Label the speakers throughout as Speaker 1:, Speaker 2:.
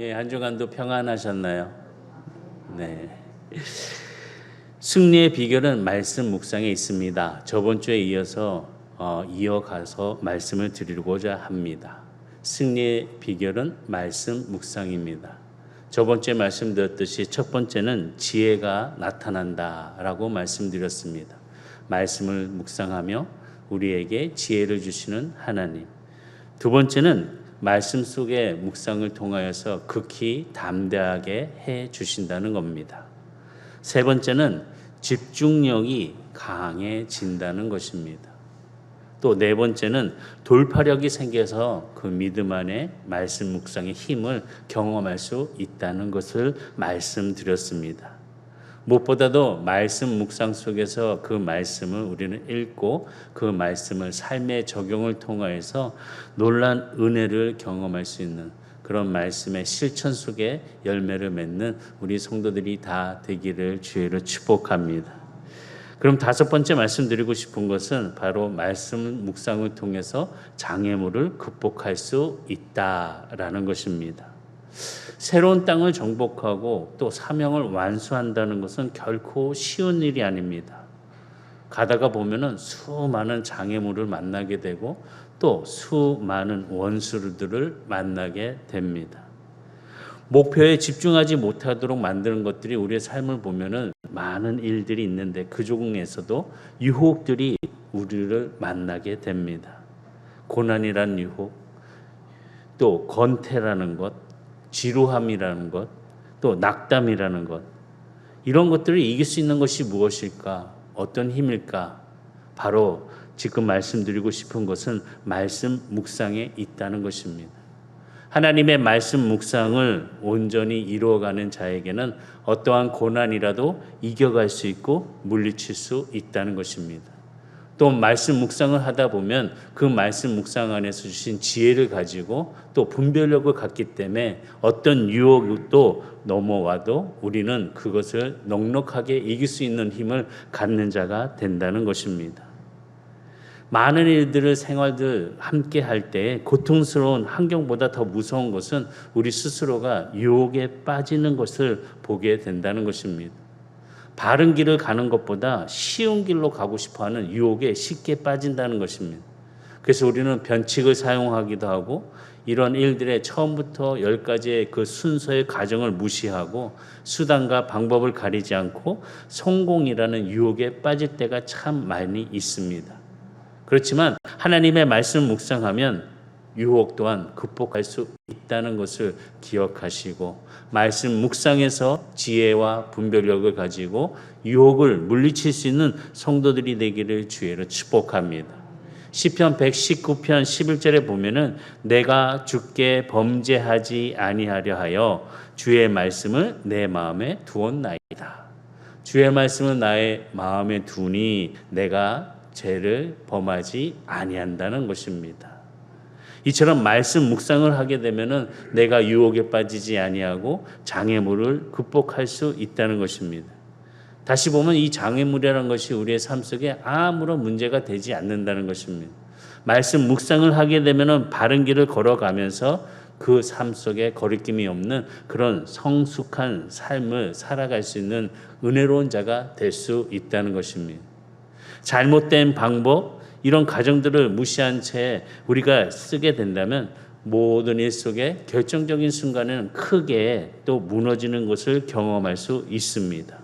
Speaker 1: 예, 한 주간도 평안하셨나요? 네. 승리의 비결은 말씀 묵상에 있습니다. 저번 주에 이어서 어, 이어가서 말씀을 드리고자 합니다. 승리의 비결은 말씀 묵상입니다. 저번 주에 말씀드렸듯이 첫 번째는 지혜가 나타난다라고 말씀드렸습니다. 말씀을 묵상하며 우리에게 지혜를 주시는 하나님. 두 번째는 말씀 속의 묵상을 통하여서 극히 담대하게 해 주신다는 겁니다. 세 번째는 집중력이 강해진다는 것입니다. 또 네 번째는 돌파력이 생겨서 그 믿음 안에 말씀 묵상의 힘을 경험할 수 있다는 것을 말씀드렸습니다. 무엇보다도 말씀 묵상 속에서 그 말씀을 우리는 읽고 그 말씀을 삶의 적용을 통하여서 놀란 은혜를 경험할 수 있는 그런 말씀의 실천 속에 열매를 맺는 우리 성도들이 다 되기를 주의로 축복합니다. 그럼 다섯 번째 말씀드리고 싶은 것은 바로 말씀 묵상을 통해서 장애물을 극복할 수 있다라는 것입니다. 새로운 땅을 정복하고 또 사명을 완수한다는 것은 결코 쉬운 일이 아닙니다. 가다가 보면은 수많은 장애물을 만나게 되고 또 수많은 원수들을 만나게 됩니다. 목표에 집중하지 못하도록 만드는 것들이 우리의 삶을 보면은 많은 일들이 있는데 그 중에서도 유혹들이 우리를 만나게 됩니다. 고난이란 유혹, 또 건태라는 것, 지루함이라는 것, 또 낙담이라는 것, 이런 것들을 이길 수 있는 것이 무엇일까? 어떤 힘일까? 바로 지금 말씀드리고 싶은 것은 말씀 묵상에 있다는 것입니다. 하나님의 말씀 묵상을 온전히 이루어가는 자에게는 어떠한 고난이라도 이겨갈 수 있고 물리칠 수 있다는 것입니다. 또 말씀 묵상을 하다 보면 그 말씀 묵상 안에서 주신 지혜를 가지고 또 분별력을 갖기 때문에 어떤 유혹도 넘어와도 우리는 그것을 넉넉하게 이길 수 있는 힘을 갖는 자가 된다는 것입니다. 많은 일들을 생활들 함께 할 때 고통스러운 환경보다 더 무서운 것은 우리 스스로가 유혹에 빠지는 것을 보게 된다는 것입니다. 바른 길을 가는 것보다 쉬운 길로 가고 싶어 하는 유혹에 쉽게 빠진다는 것입니다. 그래서 우리는 변칙을 사용하기도 하고 이런 일들의 처음부터 열까지의 그 순서의 과정을 무시하고 수단과 방법을 가리지 않고 성공이라는 유혹에 빠질 때가 참 많이 있습니다. 그렇지만 하나님의 말씀 묵상하면 유혹 또한 극복할 수 있다는 것을 기억하시고 말씀 묵상에서 지혜와 분별력을 가지고 유혹을 물리칠 수 있는 성도들이 되기를 주의로 축복합니다. 시편 119편 11절에 보면은 내가 주께 범죄하지 아니하려 하여 주의 말씀을 내 마음에 두었나이다. 주의 말씀은 나의 마음에 두니 내가 죄를 범하지 아니한다는 것입니다. 이처럼 말씀 묵상을 하게 되면은 내가 유혹에 빠지지 아니하고 장애물을 극복할 수 있다는 것입니다. 다시 보면 이 장애물이라는 것이 우리의 삶 속에 아무런 문제가 되지 않는다는 것입니다. 말씀 묵상을 하게 되면은 바른 길을 걸어가면서 그 삶 속에 거리낌이 없는 그런 성숙한 삶을 살아갈 수 있는 은혜로운 자가 될 수 있다는 것입니다. 잘못된 방법, 이런 가정들을 무시한 채 우리가 쓰게 된다면 모든 일 속에 결정적인 순간은 크게 또 무너지는 것을 경험할 수 있습니다.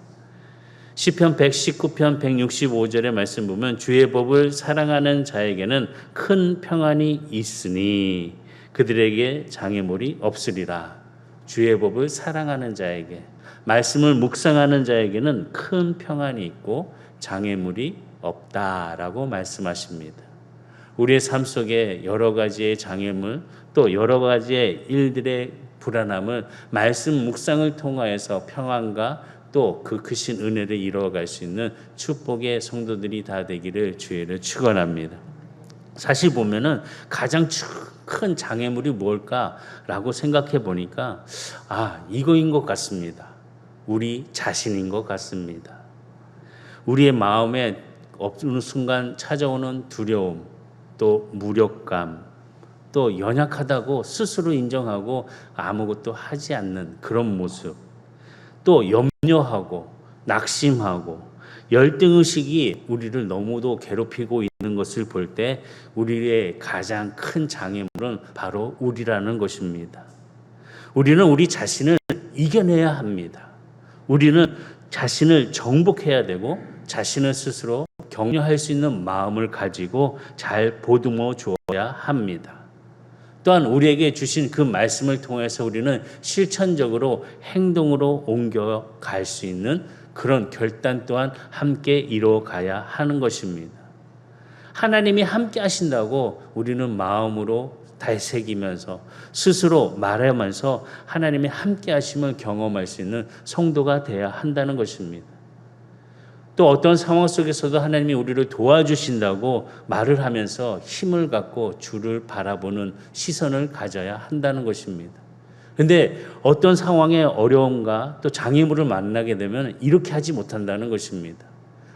Speaker 1: 시편 119편 165절의 말씀 보면 주의 법을 사랑하는 자에게는 큰 평안이 있으니 그들에게 장애물이 없으리라. 주의 법을 사랑하는 자에게 말씀을 묵상하는 자에게는 큰 평안이 있고 장애물이 없다라고 말씀하십니다. 우리의 삶 속에 여러 가지의 장애물 또 여러 가지의 일들의 불안함을 말씀 묵상을 통하여서 평안과 또 그 크신 은혜를 이루어갈 수 있는 축복의 성도들이 다 되기를 주의를 축원합니다. 사실 보면은 가장 큰 장애물이 뭘까라고 생각해 보니까 아 이거인 것 같습니다. 우리 자신인 것 같습니다. 우리의 마음에 어느 순간 찾아오는 두려움, 또 무력감, 또 연약하다고 스스로 인정하고 아무것도 하지 않는 그런 모습. 또 염려하고 낙심하고 열등의식이 우리를 너무도 괴롭히고 있는 것을 볼 때 우리의 가장 큰 장애물은 바로 우리라는 것입니다. 우리는 우리 자신을 이겨내야 합니다. 우리는 자신을 정복해야 되고 자신을 스스로 격려할 수 있는 마음을 가지고 잘 보듬어 주어야 합니다. 또한 우리에게 주신 그 말씀을 통해서 우리는 실천적으로 행동으로 옮겨 갈 수 있는 그런 결단 또한 함께 이루어 가야 하는 것입니다. 하나님이 함께 하신다고 우리는 마음으로 달새기면서 스스로 말하면서 하나님의 함께 하심을 경험할 수 있는 성도가 되어야 한다는 것입니다. 또 어떤 상황 속에서도 하나님이 우리를 도와주신다고 말을 하면서 힘을 갖고 주를 바라보는 시선을 가져야 한다는 것입니다. 근데 어떤 상황에 어려움과 또 장애물을 만나게 되면 이렇게 하지 못한다는 것입니다.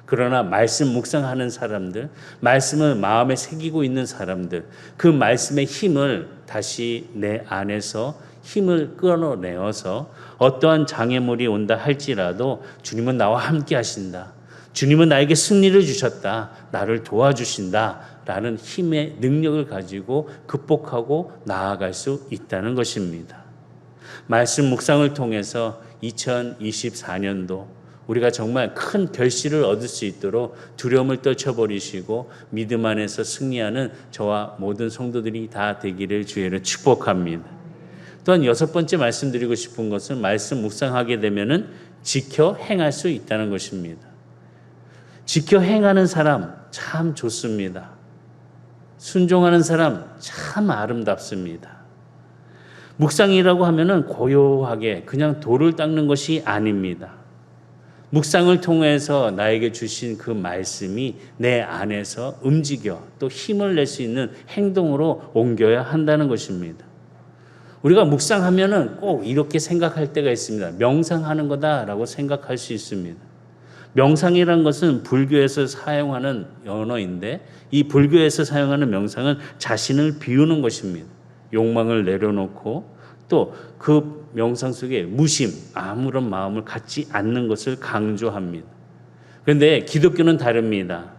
Speaker 1: 그러나 말씀 묵상하는 사람들, 말씀을 마음에 새기고 있는 사람들, 그 말씀의 힘을 다시 내 안에서 힘을 끌어내어서 어떠한 장애물이 온다 할지라도 주님은 나와 함께 하신다. 주님은 나에게 승리를 주셨다. 나를 도와주신다. 라는 힘의 능력을 가지고 극복하고 나아갈 수 있다는 것입니다. 말씀 묵상을 통해서 2024년도 우리가 정말 큰 결실을 얻을 수 있도록 두려움을 떨쳐버리시고 믿음 안에서 승리하는 저와 모든 성도들이 다 되기를 주의를 축복합니다. 또한 여섯 번째 말씀드리고 싶은 것은 말씀 묵상하게 되면은 지켜 행할 수 있다는 것입니다. 지켜 행하는 사람 참 좋습니다. 순종하는 사람 참 아름답습니다. 묵상이라고 하면은 고요하게 그냥 돌을 닦는 것이 아닙니다. 묵상을 통해서 나에게 주신 그 말씀이 내 안에서 움직여 또 힘을 낼 수 있는 행동으로 옮겨야 한다는 것입니다. 우리가 묵상하면은 꼭 이렇게 생각할 때가 있습니다. 명상하는 거다라고 생각할 수 있습니다. 명상이란 것은 불교에서 사용하는 언어인데 이 불교에서 사용하는 명상은 자신을 비우는 것입니다. 욕망을 내려놓고 또 그 명상 속에 무심, 아무런 마음을 갖지 않는 것을 강조합니다. 그런데 기독교는 다릅니다.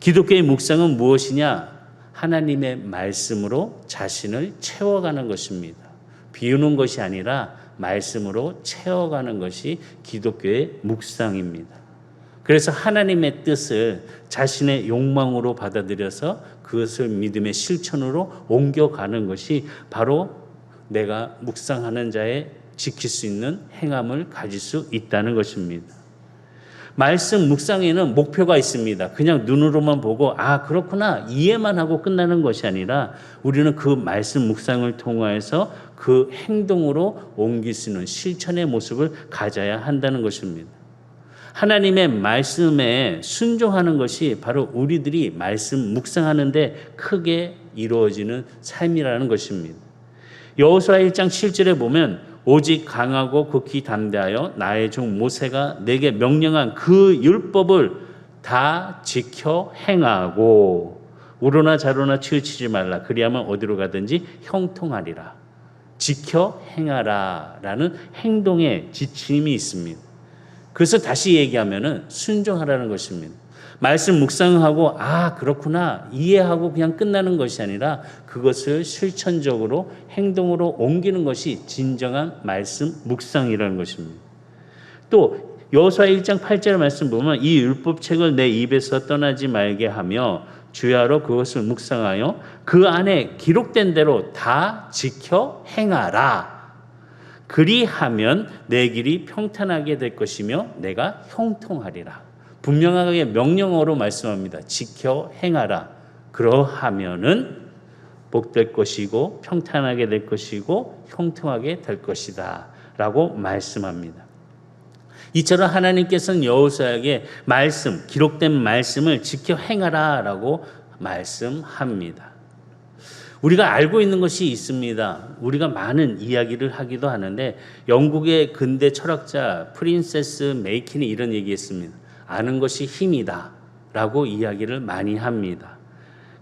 Speaker 1: 기독교의 묵상은 무엇이냐? 하나님의 말씀으로 자신을 채워가는 것입니다. 비우는 것이 아니라 말씀으로 채워가는 것이 기독교의 묵상입니다. 그래서 하나님의 뜻을 자신의 욕망으로 받아들여서 그것을 믿음의 실천으로 옮겨가는 것이 바로 내가 묵상하는 자의 지킬 수 있는 행함을 가질 수 있다는 것입니다. 말씀 묵상에는 목표가 있습니다. 그냥 눈으로만 보고 아 그렇구나 이해만 하고 끝나는 것이 아니라 우리는 그 말씀 묵상을 통하여서 그 행동으로 옮길 수 있는 실천의 모습을 가져야 한다는 것입니다. 하나님의 말씀에 순종하는 것이 바로 우리들이 말씀 묵상하는데 크게 이루어지는 삶이라는 것입니다. 여호수아 1장 7절에 보면 오직 강하고 극히 담대하여 나의 종 모세가 내게 명령한 그 율법을 다 지켜 행하고 우로나 자로나 치우치지 말라 그리하면 어디로 가든지 형통하리라 지켜 행하라라는 행동의 지침이 있습니다. 그래서 다시 얘기하면은 순종하라는 것입니다. 말씀 묵상하고 아 그렇구나 이해하고 그냥 끝나는 것이 아니라 그것을 실천적으로 행동으로 옮기는 것이 진정한 말씀 묵상이라는 것입니다. 또 여호수아 1장 8절 말씀 보면 이 율법책을 내 입에서 떠나지 말게 하며 주야로 그것을 묵상하여 그 안에 기록된 대로 다 지켜 행하라. 그리하면 내 길이 평탄하게 될 것이며 내가 형통하리라. 분명하게 명령어로 말씀합니다. 지켜 행하라. 그러하면은 복될 것이고 평탄하게 될 것이고 형통하게 될 것이다. 라고 말씀합니다. 이처럼 하나님께서는 여호수아에게 말씀, 기록된 말씀을 지켜 행하라라고 말씀합니다. 우리가 알고 있는 것이 있습니다. 우리가 많은 이야기를 하기도 하는데 영국의 근대 철학자 프린세스 메이킨이 이런 얘기했습니다. 아는 것이 힘이다. 라고 이야기를 많이 합니다.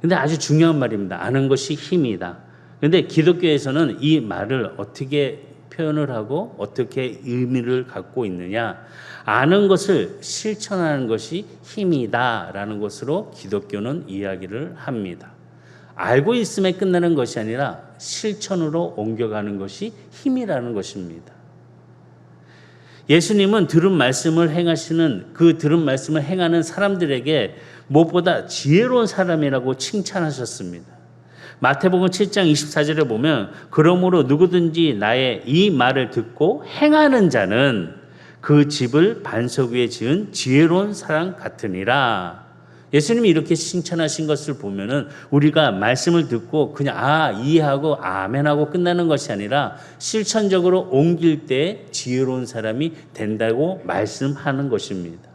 Speaker 1: 근데 아주 중요한 말입니다. 아는 것이 힘이다. 근데 기독교에서는 이 말을 어떻게 표현을 하고 어떻게 의미를 갖고 있느냐 아는 것을 실천하는 것이 힘이다라는 것으로 기독교는 이야기를 합니다. 알고 있음에 끝나는 것이 아니라 실천으로 옮겨가는 것이 힘이라는 것입니다. 예수님은 들은 말씀을 행하시는 그 들은 말씀을 행하는 사람들에게 무엇보다 지혜로운 사람이라고 칭찬하셨습니다. 마태복음 7장 24절에 보면 그러므로 누구든지 나의 이 말을 듣고 행하는 자는 그 집을 반석 위에 지은 지혜로운 사람 같으니라. 예수님이 이렇게 칭찬하신 것을 보면은 우리가 말씀을 듣고 그냥 아 이해하고 아멘하고 끝나는 것이 아니라 실천적으로 옮길 때 지혜로운 사람이 된다고 말씀하는 것입니다.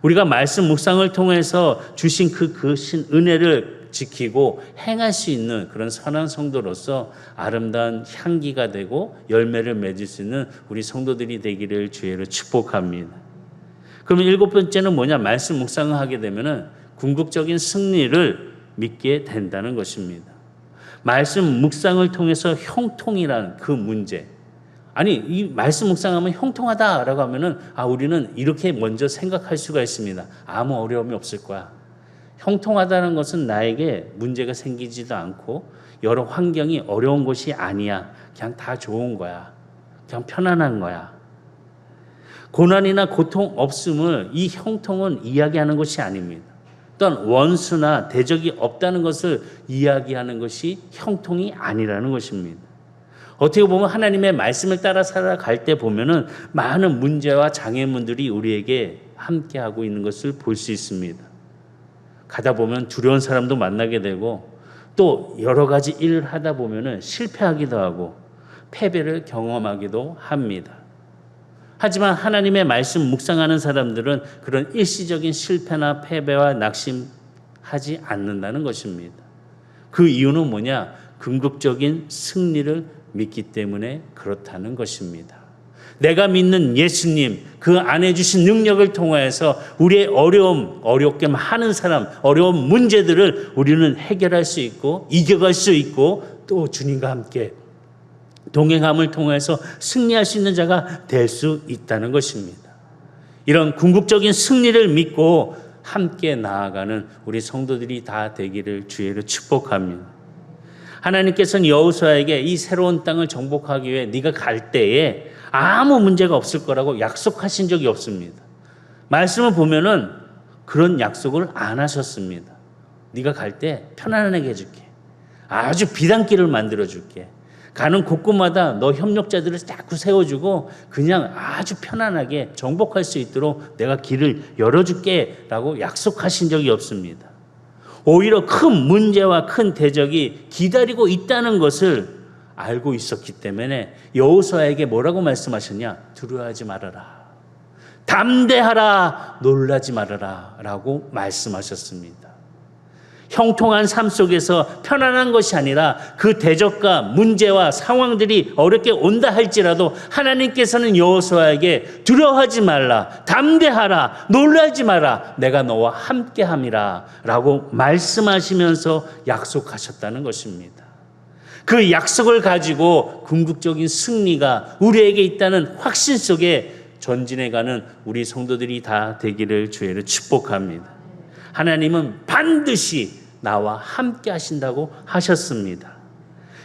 Speaker 1: 우리가 말씀 묵상을 통해서 주신 그, 그신 은혜를 지키고 행할 수 있는 그런 선한 성도로서 아름다운 향기가 되고 열매를 맺을 수 있는 우리 성도들이 되기를 주의로 축복합니다. 그러면 일곱 번째는 뭐냐? 말씀 묵상을 하게 되면은 궁극적인 승리를 믿게 된다는 것입니다. 말씀 묵상을 통해서 형통이라는 그 문제. 아니, 이 말씀 묵상하면 형통하다라고 하면은 아, 우리는 이렇게 먼저 생각할 수가 있습니다. 아무 어려움이 없을 거야. 형통하다는 것은 나에게 문제가 생기지도 않고 여러 환경이 어려운 것이 아니야. 그냥 다 좋은 거야. 그냥 편안한 거야. 고난이나 고통 없음을 이 형통은 이야기하는 것이 아닙니다. 또한 원수나 대적이 없다는 것을 이야기하는 것이 형통이 아니라는 것입니다. 어떻게 보면 하나님의 말씀을 따라 살아갈 때 보면은 많은 문제와 장애물들이 우리에게 함께하고 있는 것을 볼 수 있습니다. 가다 보면 두려운 사람도 만나게 되고 또 여러 가지 일을 하다 보면은 실패하기도 하고 패배를 경험하기도 합니다. 하지만 하나님의 말씀 묵상하는 사람들은 그런 일시적인 실패나 패배와 낙심하지 않는다는 것입니다. 그 이유는 뭐냐? 궁극적인 승리를 믿기 때문에 그렇다는 것입니다. 내가 믿는 예수님, 그 안에 주신 능력을 통하여서 우리의 어려움, 어렵게 하는 사람, 어려운 문제들을 우리는 해결할 수 있고, 이겨갈 수 있고, 또 주님과 함께 동행함을 통해서 승리할 수 있는 자가 될 수 있다는 것입니다. 이런 궁극적인 승리를 믿고 함께 나아가는 우리 성도들이 다 되기를 주의로 축복합니다. 하나님께서는 여호수아에게 이 새로운 땅을 정복하기 위해 네가 갈 때에 아무 문제가 없을 거라고 약속하신 적이 없습니다. 말씀을 보면은 그런 약속을 안 하셨습니다. 네가 갈 때 편안하게 해줄게. 아주 비단길을 만들어 줄게. 가는 곳곳마다 너 협력자들을 자꾸 세워주고 그냥 아주 편안하게 정복할 수 있도록 내가 길을 열어줄게 라고 약속하신 적이 없습니다. 오히려 큰 문제와 큰 대적이 기다리고 있다는 것을 알고 있었기 때문에 여호수아에게 뭐라고 말씀하셨냐? 두려워하지 말아라. 담대하라. 놀라지 말아라 라고 말씀하셨습니다. 형통한 삶 속에서 편안한 것이 아니라 그 대적과 문제와 상황들이 어렵게 온다 할지라도 하나님께서는 여호수아에게 두려워하지 말라 담대하라 놀라지 마라 내가 너와 함께함이라라고 말씀하시면서 약속하셨다는 것입니다. 그 약속을 가지고 궁극적인 승리가 우리에게 있다는 확신 속에 전진해 가는 우리 성도들이 다 되기를 주의를 축복합니다. 하나님은 반드시 나와 함께 하신다고 하셨습니다.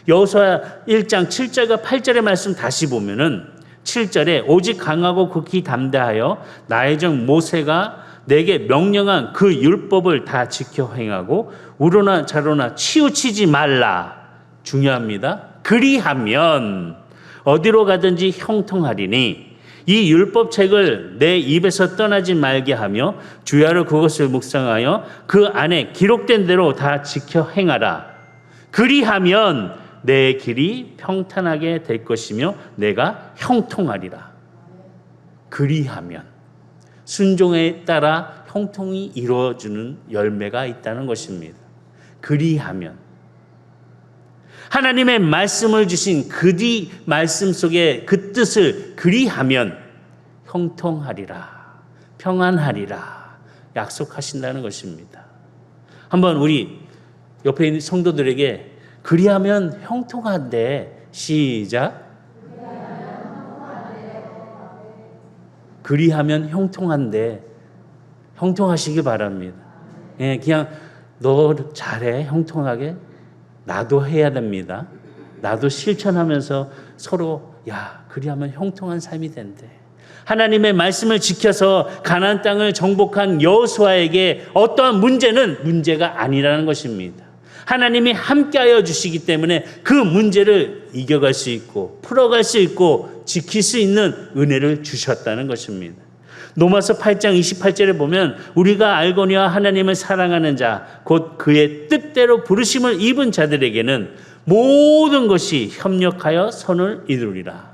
Speaker 1: 여호수아 1장 7절과 8절의 말씀 다시 보면은 7절에 오직 강하고 극히 담대하여 나의 종 모세가 내게 명령한 그 율법을 다 지켜 행하고 우로나 자로나 치우치지 말라. 중요합니다. 그리하면 어디로 가든지 형통하리니 이 율법책을 내 입에서 떠나지 말게 하며 주야로 그것을 묵상하여 그 안에 기록된 대로 다 지켜 행하라. 그리하면 내 길이 평탄하게 될 것이며 내가 형통하리라. 그리하면 순종에 따라 형통이 이루어지는 열매가 있다는 것입니다. 그리하면 하나님의 말씀을 주신 그 뒤 말씀 속에 그 뜻을 그리하면 형통하리라, 평안하리라 약속하신다는 것입니다. 한번 우리 옆에 있는 성도들에게 그리하면 형통한데 시작. 그리하면 형통한데 형통하시기 바랍니다. 예, 그냥 너 잘해 형통하게 나도 해야 됩니다. 나도 실천하면서 서로 야 그리하면 형통한 삶이 된대. 하나님의 말씀을 지켜서 가나안 땅을 정복한 여호수아에게 어떠한 문제는 문제가 아니라는 것입니다. 하나님이 함께하여 주시기 때문에 그 문제를 이겨갈 수 있고 풀어갈 수 있고 지킬 수 있는 은혜를 주셨다는 것입니다. 로마서 8장 28절에 보면 우리가 알거니와 하나님을 사랑하는 자 곧 그의 뜻대로 부르심을 입은 자들에게는 모든 것이 협력하여 선을 이루리라.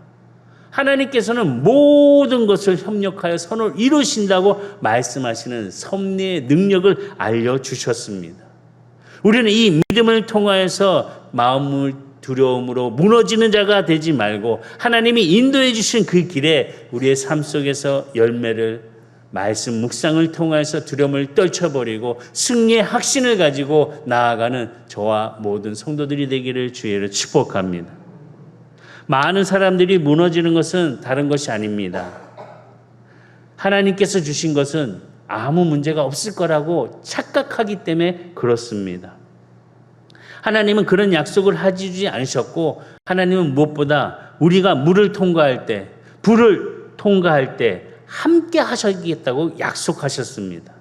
Speaker 1: 하나님께서는 모든 것을 협력하여 선을 이루신다고 말씀하시는 섭리의 능력을 알려 주셨습니다. 우리는 이 믿음을 통하여서 마음을 두려움으로 무너지는 자가 되지 말고 하나님이 인도해 주신 그 길에 우리의 삶 속에서 열매를 말씀 묵상을 통해서 두려움을 떨쳐버리고 승리의 확신을 가지고 나아가는 저와 모든 성도들이 되기를 주의로 축복합니다. 많은 사람들이 무너지는 것은 다른 것이 아닙니다. 하나님께서 주신 것은 아무 문제가 없을 거라고 착각하기 때문에 그렇습니다. 하나님은 그런 약속을 하지 않으셨고 하나님은 무엇보다 우리가 물을 통과할 때 불을 통과할 때 함께 하시겠다고 약속하셨습니다.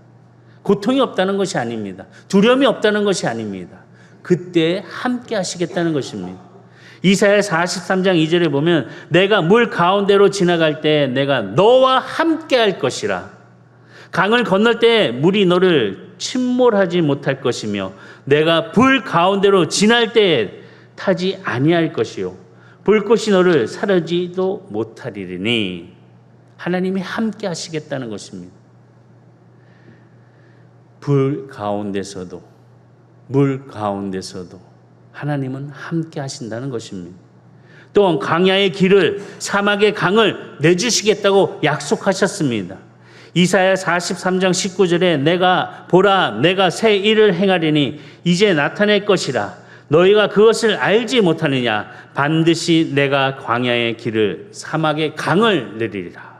Speaker 1: 고통이 없다는 것이 아닙니다. 두려움이 없다는 것이 아닙니다. 그때 함께 하시겠다는 것입니다. 이사야 43장 2절에 보면 내가 물 가운데로 지나갈 때 내가 너와 함께 할 것이라. 강을 건널 때 물이 너를 침몰하지 못할 것이며 내가 불 가운데로 지날 때 타지 아니할 것이요 불꽃이 너를 사르지도 못하리니 하나님이 함께 하시겠다는 것입니다. 불 가운데서도 물 가운데서도 하나님은 함께 하신다는 것입니다. 또한 광야의 길을 사막의 강을 내주시겠다고 약속하셨습니다. 이사야 43장 19절에 내가 보라 내가 새 일을 행하리니 이제 나타낼 것이라 너희가 그것을 알지 못하느냐 반드시 내가 광야의 길을 사막의 강을 내리리라.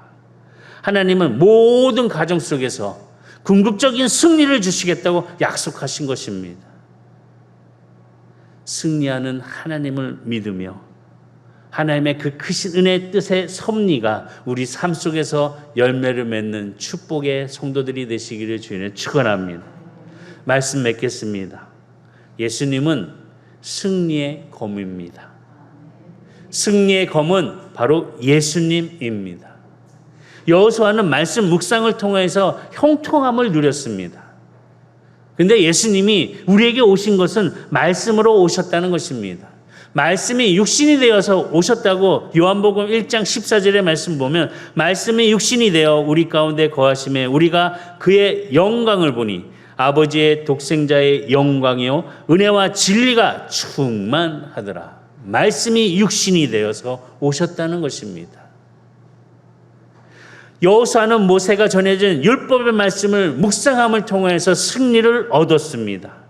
Speaker 1: 하나님은 모든 가정 속에서 궁극적인 승리를 주시겠다고 약속하신 것입니다. 승리하는 하나님을 믿으며 하나님의 그 크신 은혜의 뜻의 섭리가 우리 삶 속에서 열매를 맺는 축복의 성도들이 되시기를 주인을 축원합니다. 말씀 맺겠습니다. 예수님은 승리의 검입니다. 승리의 검은 바로 예수님입니다. 여호수아는 말씀 묵상을 통해서 형통함을 누렸습니다. 근데 예수님이 우리에게 오신 것은 말씀으로 오셨다는 것입니다. 말씀이 육신이 되어서 오셨다고 요한복음 1장 14절의 말씀 보면 말씀이 육신이 되어 우리 가운데 거하심에 우리가 그의 영광을 보니 아버지의 독생자의 영광이요 은혜와 진리가 충만하더라. 말씀이 육신이 되어서 오셨다는 것입니다. 여호수아는 모세가 전해진 율법의 말씀을 묵상함을 통해서 승리를 얻었습니다.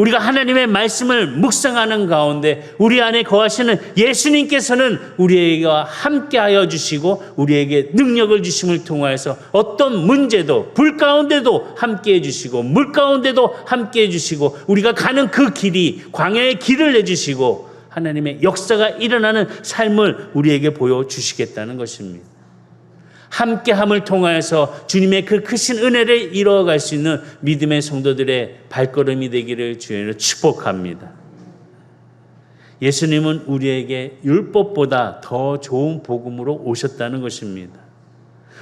Speaker 1: 우리가 하나님의 말씀을 묵상하는 가운데 우리 안에 거하시는 예수님께서는 우리에게와 함께하여 주시고 우리에게 능력을 주심을 통하여서 어떤 문제도 불 가운데도 함께해 주시고 물 가운데도 함께해 주시고 우리가 가는 그 길이 광야의 길을 내주시고 하나님의 역사가 일어나는 삶을 우리에게 보여 주시겠다는 것입니다. 함께함을 통하여서 주님의 그 크신 은혜를 이루어갈 수 있는 믿음의 성도들의 발걸음이 되기를 주님으로 축복합니다. 예수님은 우리에게 율법보다 더 좋은 복음으로 오셨다는 것입니다.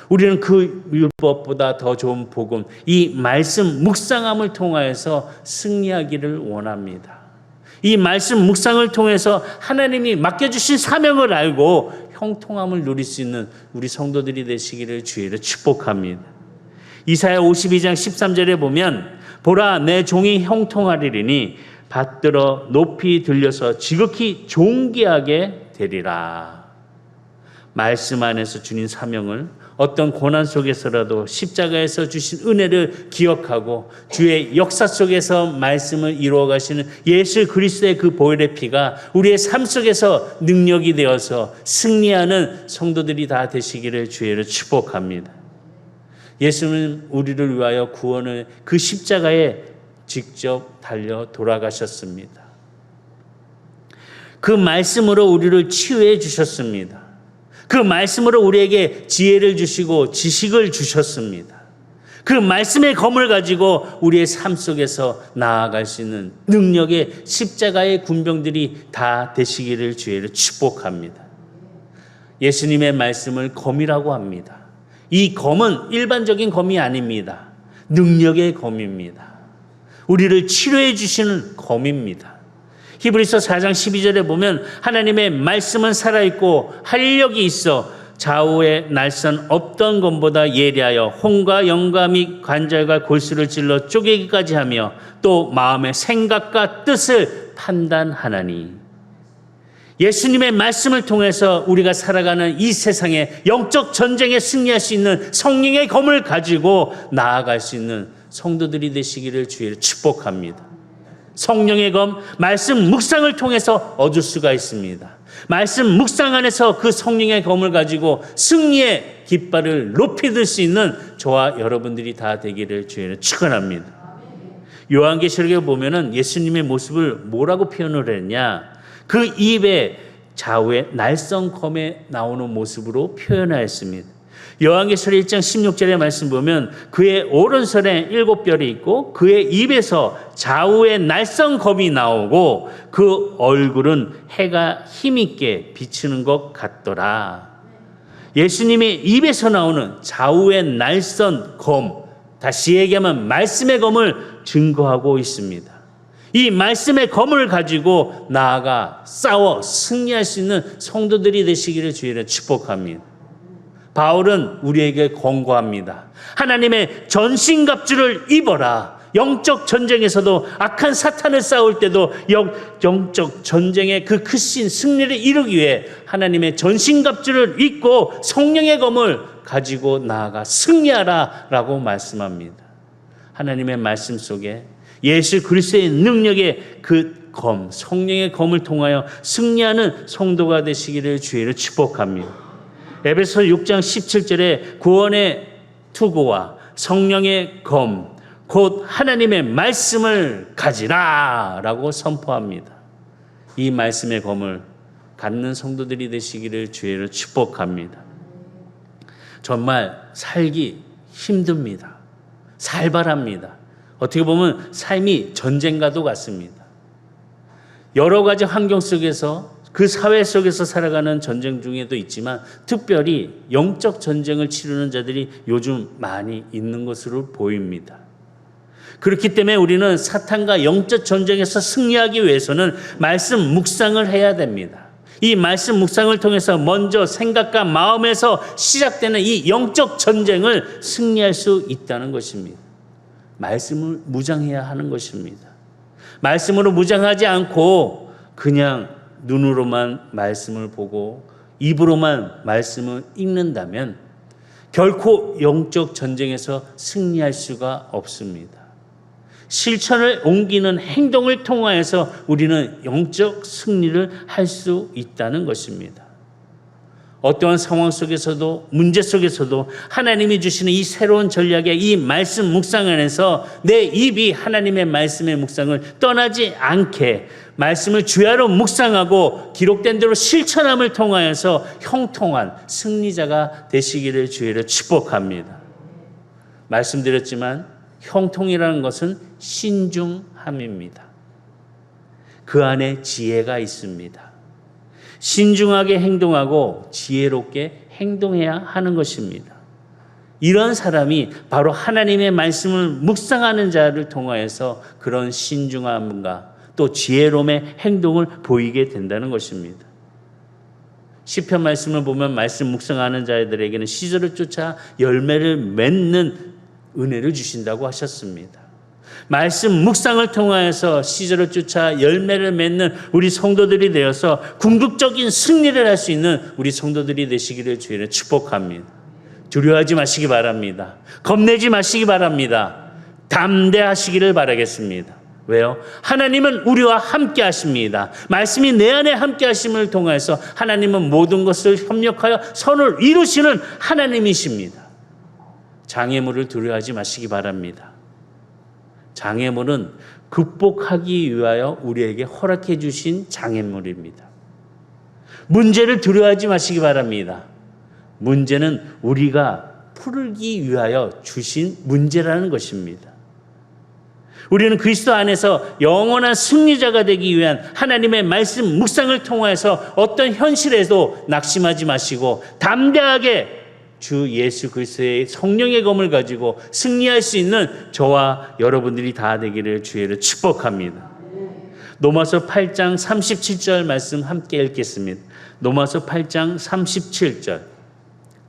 Speaker 1: 우리는 그 율법보다 더 좋은 복음, 이 말씀 묵상함을 통하여서 승리하기를 원합니다. 이 말씀 묵상을 통해서 하나님이 맡겨주신 사명을 알고 형통함을 누릴 수 있는 우리 성도들이 되시기를 주의를 축복합니다. 이사야 52장 13절에 보면 보라 내 종이 형통하리니 받들어 높이 들려서 지극히 존귀하게 되리라. 말씀 안에서 주님 사명을 어떤 고난 속에서라도 십자가에서 주신 은혜를 기억하고 주의 역사 속에서 말씀을 이루어 가시는 예수 그리스도의 그 보혈의 피가 우리의 삶 속에서 능력이 되어서 승리하는 성도들이 다 되시기를 주의를 축복합니다. 예수는 우리를 위하여 구원을 그 십자가에 직접 달려 돌아가셨습니다. 그 말씀으로 우리를 치유해 주셨습니다. 그 말씀으로 우리에게 지혜를 주시고 지식을 주셨습니다. 그 말씀의 검을 가지고 우리의 삶 속에서 나아갈 수 있는 능력의 십자가의 군병들이 다 되시기를 주의를 축복합니다. 예수님의 말씀을 검이라고 합니다. 이 검은 일반적인 검이 아닙니다. 능력의 검입니다. 우리를 치료해 주시는 검입니다. 히브리서 4장 12절에 보면 하나님의 말씀은 살아있고 활력이 있어 좌우의 날선 없던 검보다 예리하여 혼과 영과 및 관절과 골수를 찔러 쪼개기까지 하며 또 마음의 생각과 뜻을 판단하나니 예수님의 말씀을 통해서 우리가 살아가는 이 세상에 영적 전쟁에 승리할 수 있는 성령의 검을 가지고 나아갈 수 있는 성도들이 되시기를 주의를 축복합니다. 성령의 검, 말씀 묵상을 통해서 얻을 수가 있습니다. 말씀 묵상 안에서 그 성령의 검을 가지고 승리의 깃발을 높이 들 수 있는 저와 여러분들이 다 되기를 주의를 축원합니다. 요한계시록에 보면은 예수님의 모습을 뭐라고 표현을 했냐? 그 입에 좌우에 날성검에 나오는 모습으로 표현하였습니다. 요한계시록 1장 16절의 말씀 보면 그의 오른손에 일곱 별이 있고 그의 입에서 좌우에 날성검이 나오고 그 얼굴은 해가 힘있게 비치는 것 같더라. 예수님의 입에서 나오는 좌우의 날선 검, 다시 얘기하면 말씀의 검을 증거하고 있습니다. 이 말씀의 검을 가지고 나아가 싸워 승리할 수 있는 성도들이 되시기를 주의를 축복합니다. 바울은 우리에게 권고합니다. 하나님의 전신갑주를 입어라. 영적 전쟁에서도 악한 사탄을 싸울 때도 영, 영적 전쟁의 그 크신 승리를 이루기 위해 하나님의 전신갑주를 입고 성령의 검을 가지고 나아가 승리하라라고 말씀합니다. 하나님의 말씀 속에 예수 그리스도의 능력의 그 검, 성령의 검을 통하여 승리하는 성도가 되시기를 주의를 축복합니다. 에베소 6장 17절에 구원의 투구와 성령의 검, 곧 하나님의 말씀을 가지라 라고 선포합니다. 이 말씀의 검을 갖는 성도들이 되시기를 주의를 축복합니다. 정말 살기 힘듭니다. 살벌합니다. 어떻게 보면 삶이 전쟁과도 같습니다. 여러 가지 환경 속에서 그 사회 속에서 살아가는 전쟁 중에도 있지만 특별히 영적 전쟁을 치르는 자들이 요즘 많이 있는 것으로 보입니다. 그렇기 때문에 우리는 사탄과 영적 전쟁에서 승리하기 위해서는 말씀 묵상을 해야 됩니다. 이 말씀 묵상을 통해서 먼저 생각과 마음에서 시작되는 이 영적 전쟁을 승리할 수 있다는 것입니다. 말씀을 무장해야 하는 것입니다. 말씀으로 무장하지 않고 그냥 눈으로만 말씀을 보고 입으로만 말씀을 읽는다면 결코 영적 전쟁에서 승리할 수가 없습니다. 실천을 옮기는 행동을 통하여서 우리는 영적 승리를 할 수 있다는 것입니다. 어떠한 상황 속에서도 문제 속에서도 하나님이 주시는 이 새로운 전략의 이 말씀 묵상 안에서 내 입이 하나님의 말씀의 묵상을 떠나지 않게 말씀을 주야로 묵상하고 기록된 대로 실천함을 통하여서 형통한 승리자가 되시기를 주의를 축복합니다. 말씀드렸지만 형통이라는 것은 신중함입니다. 그 안에 지혜가 있습니다. 신중하게 행동하고 지혜롭게 행동해야 하는 것입니다. 이런 사람이 바로 하나님의 말씀을 묵상하는 자를 통하여서 그런 신중함과 또 지혜로움의 행동을 보이게 된다는 것입니다. 시편 말씀을 보면 말씀 묵상하는 자들에게는 시절을 쫓아 열매를 맺는 은혜를 주신다고 하셨습니다. 말씀 묵상을 통하여서 시절을 쫓아 열매를 맺는 우리 성도들이 되어서 궁극적인 승리를 할 수 있는 우리 성도들이 되시기를 주의를 축복합니다. 두려워하지 마시기 바랍니다. 겁내지 마시기 바랍니다. 담대하시기를 바라겠습니다. 왜요? 하나님은 우리와 함께 하십니다. 말씀이 내 안에 함께 하심을 통해서 하나님은 모든 것을 협력하여 선을 이루시는 하나님이십니다. 장애물을 두려워하지 마시기 바랍니다. 장애물은 극복하기 위하여 우리에게 허락해 주신 장애물입니다. 문제를 두려워하지 마시기 바랍니다. 문제는 우리가 풀기 위하여 주신 문제라는 것입니다. 우리는 그리스도 안에서 영원한 승리자가 되기 위한 하나님의 말씀 묵상을 통해서 어떤 현실에도 낙심하지 마시고 담대하게 주 예수 그리스도의 성령의 검을 가지고 승리할 수 있는 저와 여러분들이 다 되기를 주의를 축복합니다. 노마서 8장 37절 말씀 함께 읽겠습니다. 노마서 8장 37절.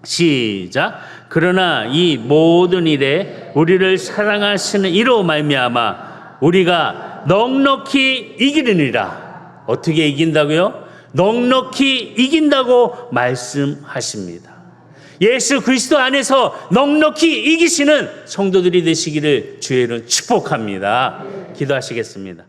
Speaker 1: 시작. 그러나 이 모든 일에 우리를 사랑하시는 이로 말미암아 우리가 넉넉히 이기느니라. 어떻게 이긴다고요? 넉넉히 이긴다고 말씀하십니다. 예수 그리스도 안에서 넉넉히 이기시는 성도들이 되시기를 주의는 축복합니다. 기도하시겠습니다.